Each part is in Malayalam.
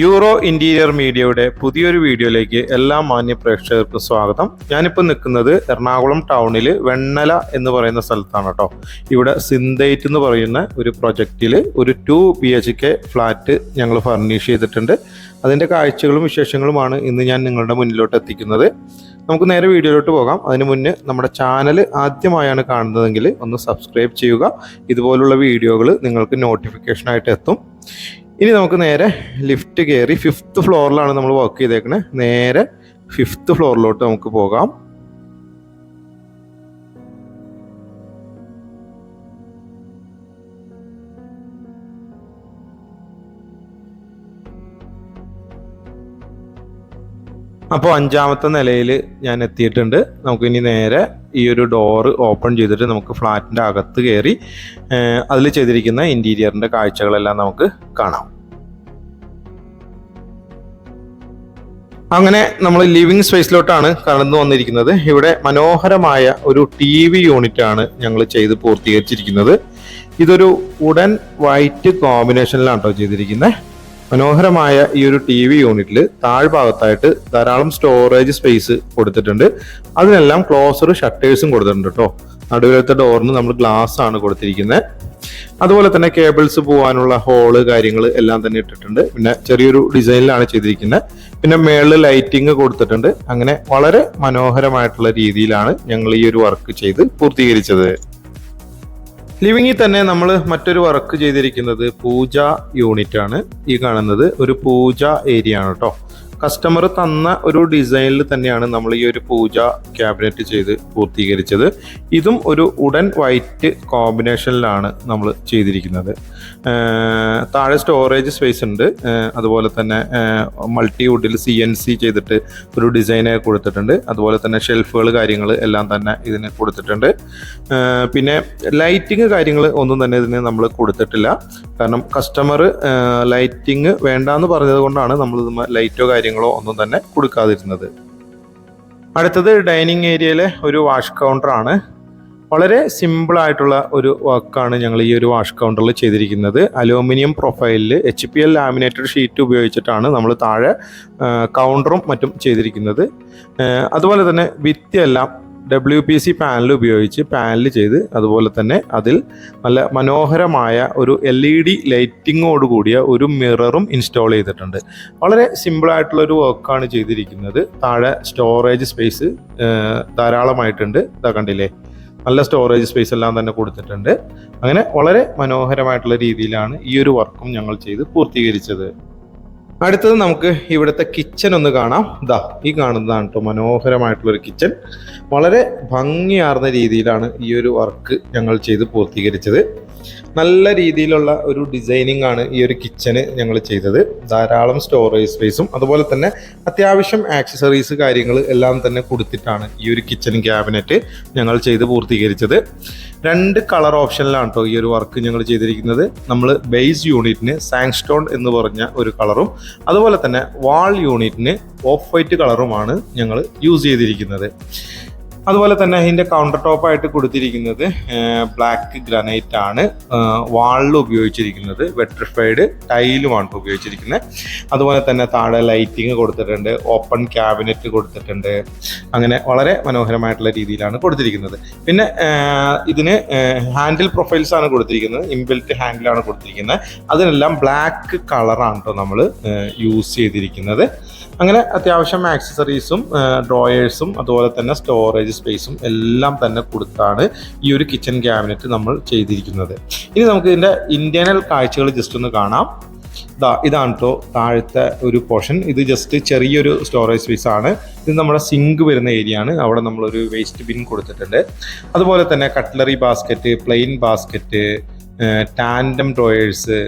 യൂറോ ഇന്റീരിയർ മീഡിയയുടെ പുതിയൊരു വീഡിയോയിലേക്ക് എല്ലാ മാന്യ പ്രേക്ഷകർക്കും സ്വാഗതം. ഞാനിപ്പോൾ നിൽക്കുന്നത് എറണാകുളം ടൗണിൽ വെണ്ണല എന്ന് പറയുന്ന സ്ഥലത്താണ് കേട്ടോ. ഇവിടെ സിന്തൈറ്റ് എന്ന് പറയുന്ന ഒരു പ്രൊജക്റ്റിൽ ഒരു two B H K flat ഞങ്ങൾ ഫർണിഷ് ചെയ്തിട്ടുണ്ട്. അതിന്റെ കാഴ്ചകളും വിശേഷങ്ങളുമാണ് ഇന്ന് ഞാൻ നിങ്ങളുടെ മുന്നിലോട്ട് എത്തിക്കുന്നത്. നമുക്ക് നേരെ വീഡിയോയിലോട്ട് പോകാം. അതിന് മുന്നേ നമ്മുടെ ചാനൽ ആദ്യമായാണ് കാണുന്നതെങ്കിൽ ഒന്ന് സബ്സ്ക്രൈബ് ചെയ്യുക. ഇതുപോലുള്ള വീഡിയോകൾ നിങ്ങൾക്ക് നോട്ടിഫിക്കേഷനായിട്ട് എത്തും. ഇനി നമുക്ക് നേരെ ലിഫ്റ്റ് കയറി ഫിഫ്ത്ത് ഫ്ലോറിലാണ് നമ്മൾ വർക്ക് ചെയ്തേക്കണേ. നേരെ ഫിഫ്ത്ത് ഫ്ലോറിലോട്ട് നമുക്ക് പോകാം. അപ്പോൾ അഞ്ചാമത്തെ നിലയിൽ ഞാൻ എത്തിയിട്ടുണ്ട്. നമുക്കിനി നേരെ ഈ ഒരു ഡോറ് ഓപ്പൺ ചെയ്തിട്ട് നമുക്ക് ഫ്ലാറ്റിന്റെ അകത്ത് കയറി അതിൽ ചെയ്തിരിക്കുന്ന ഇന്റീരിയറിന്റെ കാഴ്ചകളെല്ലാം നമുക്ക് കാണാം. അങ്ങനെ നമ്മൾ ലിവിങ് സ്പേസിലോട്ടാണ് കടന്നു വന്നിരിക്കുന്നത്. ഇവിടെ മനോഹരമായ ഒരു ടി വി യൂണിറ്റ് ആണ് ഞങ്ങൾ ചെയ്ത് പൂർത്തീകരിച്ചിരിക്കുന്നത്. ഇതൊരു ഉടൻ വൈറ്റ് കോമ്പിനേഷനിലാണ് കേട്ടോ ചെയ്തിരിക്കുന്നത്. മനോഹരമായ ഈ ഒരു ടി വി യൂണിറ്റിൽ താഴ്ഭാഗത്തായിട്ട് ധാരാളം സ്റ്റോറേജ് സ്പേസ് കൊടുത്തിട്ടുണ്ട്. അതിനെല്ലാം ക്ലോസർ ഷട്ടേഴ്സും കൊടുത്തിട്ടുണ്ട് കേട്ടോ നടുവിലത്തെ ഡോറിന് നമ്മൾ ഗ്ലാസ് ആണ് കൊടുത്തിരിക്കുന്നത് അതുപോലെ തന്നെ കേബിൾസ് പോകാനുള്ള ഹോൾ കാര്യങ്ങൾ എല്ലാം തന്നെ ഇട്ടിട്ടുണ്ട്. പിന്നെ ചെറിയൊരു ഡിസൈനിലാണ് ചെയ്തിരിക്കുന്നത് പിന്നെ മേളിൽ ലൈറ്റിംഗ് കൊടുത്തിട്ടുണ്ട്. അങ്ങനെ വളരെ മനോഹരമായിട്ടുള്ള രീതിയിലാണ് ഞങ്ങൾ ഈ ഒരു വർക്ക് ചെയ്ത് പൂർത്തീകരിച്ചത്. ലിവിങ്ങിൽ തന്നെ നമ്മൾ മറ്റൊരു വർക്ക് ചെയ്തിരിക്കുന്നത് പൂജ യൂണിറ്റ് ആണ്. ഈ കാണുന്നത് ഒരു പൂജ ഏരിയ ആണ് കേട്ടോ കസ്റ്റമർ തന്ന ഒരു ഡിസൈനിൽ തന്നെയാണ് നമ്മൾ ഈ ഒരു പൂജ ക്യാബിനറ്റ് ചെയ്ത് പൂർത്തീകരിച്ചത്. ഇതും ഒരു ഉടൻ വൈറ്റ് കോമ്പിനേഷനിലാണ് നമ്മൾ ചെയ്തിരിക്കുന്നത്. താഴെ സ്റ്റോറേജ് സ്പേസ് ഉണ്ട്. അതുപോലെ തന്നെ മൾട്ടി വുഡിൽ സി എൻ സി ചെയ്തിട്ട് ഒരു ഡിസൈനെ കൊടുത്തിട്ടുണ്ട്. അതുപോലെ തന്നെ ഷെൽഫുകൾ കാര്യങ്ങൾ എല്ലാം തന്നെ ഇതിന് കൊടുത്തിട്ടുണ്ട്. പിന്നെ ലൈറ്റിങ് കാര്യങ്ങൾ ഒന്നും തന്നെ ഇതിന് നമ്മൾ കൊടുത്തിട്ടില്ല. കാരണം കസ്റ്റമർ ലൈറ്റിംഗ് വേണ്ടാന്ന് പറഞ്ഞത് കൊണ്ടാണ് നമ്മൾ ലൈറ്റോ കാര്യങ്ങളോ ഒന്നും തന്നെ കൊടുക്കാതിരുന്നത്. അടുത്തത് ഡൈനിങ് ഏരിയയിലെ ഒരു വാഷ് കൗണ്ടറാണ് വളരെ സിമ്പിൾ ആയിട്ടുള്ള ഒരു വർക്കാണ് ഞങ്ങൾ ഈ ഒരു വാഷ് കൗണ്ടറിൽ ചെയ്തിരിക്കുന്നത്. അലൂമിനിയം പ്രൊഫൈലിൽ H P L laminated sheet ഉപയോഗിച്ചിട്ടാണ് നമ്മൾ താഴെ കൗണ്ടറും മറ്റും ചെയ്തിരിക്കുന്നത്. അതുപോലെ തന്നെ ഭിത്തിയെല്ലാം ഡബ്ല്യു പി സി പാനൽ ഉപയോഗിച്ച് പാനൽ ചെയ്ത് അതുപോലെ തന്നെ അതിൽ നല്ല മനോഹരമായ ഒരു എൽ ഇ ഡി ലൈറ്റിങ്ങോട് കൂടിയ ഒരു മിററും ഇൻസ്റ്റാൾ ചെയ്തിട്ടുണ്ട്. വളരെ സിമ്പിളായിട്ടുള്ള ഒരു വർക്കാണ് ചെയ്തിരിക്കുന്നത്. താഴെ സ്റ്റോറേജ് സ്പേസ് ധാരാളമായിട്ടുണ്ട്. ഇതാ കണ്ടില്ലേ? നല്ല സ്റ്റോറേജ് സ്പേസ് എല്ലാം തന്നെ കൊടുത്തിട്ടുണ്ട്. അങ്ങനെ വളരെ മനോഹരമായിട്ടുള്ള രീതിയിലാണ് ഈ ഒരു വർക്കും ഞങ്ങൾ ചെയ്ത് പൂർത്തീകരിച്ചത്. അടുത്തത് നമുക്ക് ഇവിടുത്തെ കിച്ചൺ ഒന്ന് കാണാം. ദാ ഈ കാണുന്നതാണ് കേട്ടോ മനോഹരമായിട്ടുള്ള ഒരു കിച്ചൺ വളരെ ഭംഗിയാർന്ന രീതിയിലാണ് ഈ ഒരു വർക്ക് ഞങ്ങൾ ചെയ്ത് പൂർത്തീകരിച്ചത്. നല്ല രീതിയിലുള്ള ഒരു ഡിസൈനിങ് ആണ് ഈ ഒരു കിച്ചന് ഞങ്ങൾ ചെയ്തത്. ധാരാളം സ്റ്റോറേജ് സ്പേസും അതുപോലെ തന്നെ അത്യാവശ്യം ആക്സസറീസ് കാര്യങ്ങൾ എല്ലാം തന്നെ കൊടുത്തിട്ടാണ് ഈ ഒരു കിച്ചൺ ക്യാബിനറ്റ് ഞങ്ങൾ ചെയ്ത് പൂർത്തീകരിച്ചത്. രണ്ട് കളർ ഓപ്ഷനിലാണ് കേട്ടോ ഈ ഒരു വർക്ക് ഞങ്ങൾ ചെയ്തിരിക്കുന്നത്. നമ്മൾ ബേസ് യൂണിറ്റിന് സാങ്സ്റ്റോൺ എന്ന് പറഞ്ഞ ഒരു കളറും അതുപോലെ തന്നെ വാൾ യൂണിറ്റിന് ഓഫ് വൈറ്റ് കളറുമാണ് ഞങ്ങൾ യൂസ് ചെയ്തിരിക്കുന്നത്. അതുപോലെ തന്നെ അതിന്റെ കൗണ്ടർ ടോപ്പായിട്ട് കൊടുത്തിരിക്കുന്നത് ബ്ലാക്ക് ഗ്രാനൈറ്റ് ആണ്. വാളിൽ ഉപയോഗിച്ചിരിക്കുന്നത് വെട്രിഫൈഡ് ടൈലുമാണ് ഉപയോഗിച്ചിരിക്കുന്നത്. അതുപോലെ തന്നെ താഴെ ലൈറ്റിംഗ് കൊടുത്തിട്ടുണ്ട് ഓപ്പൺ ക്യാബിനറ്റ് കൊടുത്തിട്ടുണ്ട്. അങ്ങനെ വളരെ മനോഹരമായിട്ടുള്ള രീതിയിലാണ് കൊടുത്തിരിക്കുന്നത്. പിന്നെ ഇതിന് ഹാൻഡിൽ പ്രൊഫൈൽസ് ആണ് കൊടുത്തിരിക്കുന്നത് ഇംബിൽറ്റ് ഹാൻഡിലാണ് കൊടുത്തിരിക്കുന്നത്. അതിനെല്ലാം ബ്ലാക്ക് കളറാണ് കേട്ടോ നമ്മൾ യൂസ് ചെയ്തിരിക്കുന്നത്. അങ്ങനെ അത്യാവശ്യം ആക്സസറീസും ഡ്രോയേഴ്സും അതുപോലെ തന്നെ സ്റ്റോറേജ് സ്പേസും എല്ലാം തന്നെ കൊടുത്താണ് ഈ ഒരു കിച്ചൺ ക്യാബിനറ്റ് നമ്മൾ ചെയ്തിരിക്കുന്നത്. ഇനി നമുക്ക് ഇതിന്റെ ഇന്റേണൽ കാഴ്ചകൾ ജസ്റ്റ് ഒന്ന് കാണാം. ഇതാ ഇതാണ് കേട്ടോ താഴത്തെ ഒരു പോർഷൻ ഇത് ജസ്റ്റ് ചെറിയൊരു സ്റ്റോറേജ് സ്പേസ് ആണ്. ഇത് നമ്മുടെ സിങ്ക് വരുന്ന ഏരിയ ആണ്. അവിടെ നമ്മളൊരു വേസ്റ്റ് ബിൻ കൊടുത്തിട്ടുണ്ട്. അതുപോലെ തന്നെ cutlery basket plain basket tandem drawers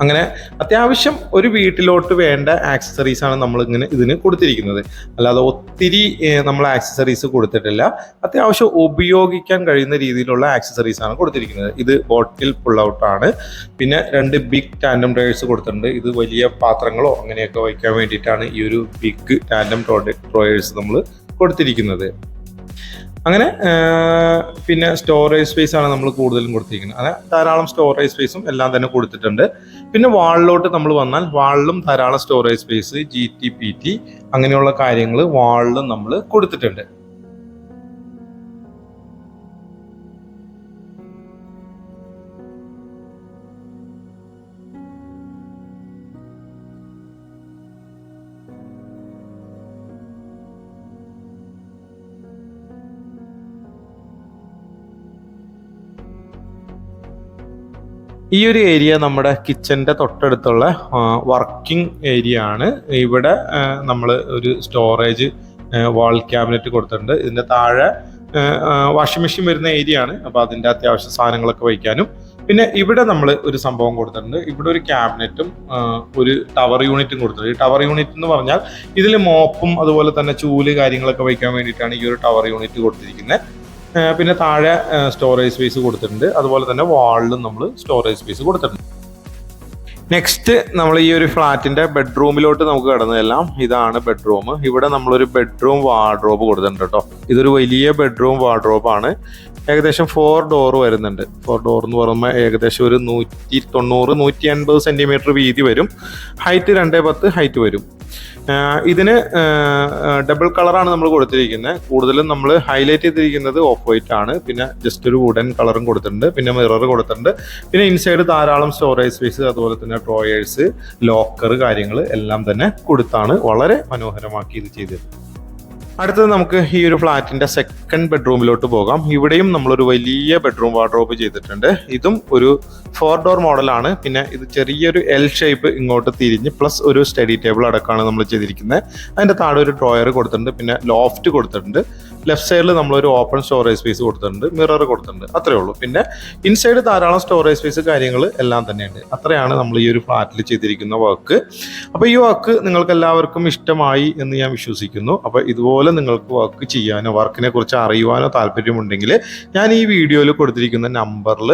അങ്ങനെ അത്യാവശ്യം ഒരു വീട്ടിലോട്ട് വേണ്ട ആക്സസറീസ് ആണ് നമ്മൾ ഇങ്ങനെ ഇതിന് കൊടുത്തിരിക്കുന്നത്. അല്ലാതെ ഒത്തിരി നമ്മൾ ആക്സസറീസ് കൊടുത്തിട്ടില്ല. അത്യാവശ്യം ഉപയോഗിക്കാൻ കഴിയുന്ന രീതിയിലുള്ള ആക്സസറീസ് ആണ് കൊടുത്തിരിക്കുന്നത്. ഇത് ബോട്ടിൽ പുൾ ഔട്ട് ആണ്. പിന്നെ രണ്ട് ബിഗ് ടാൻഡം ഡ്രയേഴ്സ് കൊടുത്തിട്ടുണ്ട്. ഇത് വലിയ പാത്രങ്ങളോ അങ്ങനെയൊക്കെ വയ്ക്കാൻ വേണ്ടിയിട്ടാണ് ഈ ഒരു ബിഗ് ടാൻഡം ഡ്രോയേഴ്സ് നമ്മൾ കൊടുത്തിരിക്കുന്നത്. അങ്ങനെ പിന്നെ സ്റ്റോറേജ് സ്പേസ് ആണ് നമ്മൾ കൂടുതലും കൊടുത്തിരിക്കുന്നത്. അങ്ങനെ ധാരാളം സ്റ്റോറേജ് സ്പേസും എല്ലാം തന്നെ കൊടുത്തിട്ടുണ്ട്. പിന്നെ വാളിലോട്ട് നമ്മൾ വന്നാൽ വാളിലും ധാരാളം storage space G T P T അങ്ങനെയുള്ള കാര്യങ്ങൾ വാളിലും നമ്മൾ കൊടുത്തിട്ടുണ്ട്. ഈ ഒരു ഏരിയ നമ്മുടെ കിച്ചന്റെ തൊട്ടടുത്തുള്ള വർക്കിംഗ് ഏരിയ ആണ്. ഇവിടെ നമ്മൾ ഒരു സ്റ്റോറേജ് വാൾ ക്യാബിനറ്റ് കൊടുത്തിട്ടുണ്ട്. ഇതിന്റെ താഴെ വാഷിംഗ് മെഷീൻ വരുന്ന ഏരിയ ആണ്. അപ്പോൾ അതിന്റെ അത്യാവശ്യ സാധനങ്ങളൊക്കെ വയ്ക്കാനും. പിന്നെ ഇവിടെ നമ്മൾ ഒരു സംഭവം കൊടുത്തിട്ടുണ്ട്. ഇവിടെ ഒരു ക്യാബിനറ്റും ഒരു ടവർ യൂണിറ്റും കൊടുത്തിട്ടുണ്ട്. ഈ ടവർ യൂണിറ്റ് എന്ന് പറഞ്ഞാൽ ഇതിൽ മോപ്പും അതുപോലെ തന്നെ ചൂൽ കാര്യങ്ങളൊക്കെ വയ്ക്കാൻ വേണ്ടിയിട്ടാണ് ഈ ഒരു ടവർ യൂണിറ്റ് കൊടുത്തിരിക്കുന്നത് പിന്നെ താഴെ സ്റ്റോറേജ് സ്പേസ് കൊടുത്തിട്ടുണ്ട്. അതുപോലെ തന്നെ വാളിലും നമ്മൾ സ്റ്റോറേജ് സ്പേസ് കൊടുത്തിട്ടുണ്ട്. നെക്സ്റ്റ് നമ്മൾ ഈ ഒരു ഫ്ലാറ്റിന്റെ ബെഡ്റൂമിലോട്ട് നമുക്ക് കടന്നതെല്ലാം ഇതാണ് ബെഡ്റൂം ഇവിടെ നമ്മളൊരു ബെഡ്റൂം വാർഡ്രോബ് കൊടുത്തിട്ടുണ്ട് കേട്ടോ ഇതൊരു വലിയ ബെഡ്റൂം വാർഡ്രോബ് ആണ്. ഏകദേശം ഫോർ ഡോർ വരുന്നുണ്ട്. ഫോർ ഡോർ എന്ന് പറയുമ്പോൾ ഏകദേശം ഒരു നൂറ്റി തൊണ്ണൂറ് നൂറ്റി അൻപത് സെന്റിമീറ്റർ വീതി വരും. ഹൈറ്റ് രണ്ടേ പത്ത് ഹൈറ്റ് വരും. ഇതിന് ഡബിൾ കളറാണ് നമ്മൾ കൊടുത്തിരിക്കുന്നത് കൂടുതലും നമ്മൾ ഹൈലൈറ്റ് ചെയ്തിരിക്കുന്നത് ഓഫ് വൈറ്റ് ആണ്. പിന്നെ ജസ്റ്റ് ഒരു വുഡൻ കളറും കൊടുത്തിട്ടുണ്ട്. പിന്നെ മിറർ കൊടുത്തിട്ടുണ്ട്. പിന്നെ ഇൻസൈഡ് ധാരാളം സ്റ്റോറേജ് സ്പേസ് അതുപോലെ തന്നെ ഡ്രോയേഴ്സ് ലോക്കർ കാര്യങ്ങൾ എല്ലാം തന്നെ കൊടുത്താണ് വളരെ മനോഹരമാക്കി ഇത് ചെയ്തത് അടുത്തത് നമുക്ക് ഈ ഒരു ഫ്ലാറ്റിന്റെ സെക്കൻഡ് ബെഡ്റൂമിലോട്ട് പോകാം. ഇവിടെയും നമ്മളൊരു വലിയ ബെഡ്റൂം വാർഡ്രോബ് ചെയ്തിട്ടുണ്ട്. ഇതും ഒരു ഫോർ ഡോർ മോഡലാണ് പിന്നെ ഇത് ചെറിയൊരു എൽ ഷേപ്പ് ഇങ്ങോട്ട് തിരിഞ്ഞ് പ്ലസ് ഒരു സ്റ്റഡി ടേബിൾ അടക്കമാണ് നമ്മൾ ചെയ്തിരിക്കുന്നത്. അതിന്റെ താഴെ ഒരു ഡ്രോയർ കൊടുത്തിട്ടുണ്ട്. പിന്നെ ലോഫ്റ്റ് കൊടുത്തിട്ടുണ്ട്. ലെഫ്റ്റ് സൈഡിൽ നമ്മളൊരു ഓപ്പൺ സ്റ്റോറേജ് സ്പേസ് കൊടുത്തിട്ടുണ്ട് മിറർ കൊടുത്തിട്ടുണ്ട്. അത്രേ ഉള്ളൂ. പിന്നെ ഇൻസൈഡ് ധാരാളം സ്റ്റോറേജ് സ്പേസ് കാര്യങ്ങൾ എല്ലാം തന്നെയുണ്ട്. അത്രയാണ് നമ്മൾ ഈ ഒരു ഫ്ലാറ്റിൽ ചെയ്തിരിക്കുന്ന വർക്ക് അപ്പോൾ ഈ വർക്ക് നിങ്ങൾക്ക് എല്ലാവർക്കും ഇഷ്ടമായി എന്ന് ഞാൻ വിശ്വസിക്കുന്നു. അപ്പോൾ ഇതുപോലെ നിങ്ങൾക്ക് വർക്ക് ചെയ്യാനോ വർക്കിനെ കുറിച്ച് അറിയുവാനോ താല്പര്യമുണ്ടെങ്കിൽ ഞാൻ ഈ വീഡിയോയിൽ കൊടുത്തിരിക്കുന്ന നമ്പറിൽ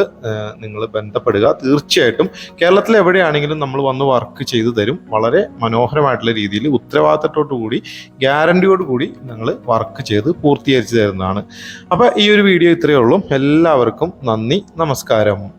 നിങ്ങൾ ബന്ധപ്പെടുക. തീർച്ചയായിട്ടും കേരളത്തിൽ എവിടെയാണെങ്കിലും നമ്മൾ വന്ന് വർക്ക് ചെയ്തു തരും. വളരെ മനോഹരമായിട്ടുള്ള രീതിയിൽ ഉത്തരവാദിത്തത്തോടു കൂടി ഗ്യാരണ്ടിയോട് കൂടി നിങ്ങൾ വർക്ക് ചെയ്ത് പൂർത്തീകരിച്ച് തരുന്നതാണ് അപ്പോൾ ഈ ഒരു വീഡിയോ ഇത്രയേ ഉള്ളൂ. എല്ലാവർക്കും നന്ദി. നമസ്കാരം.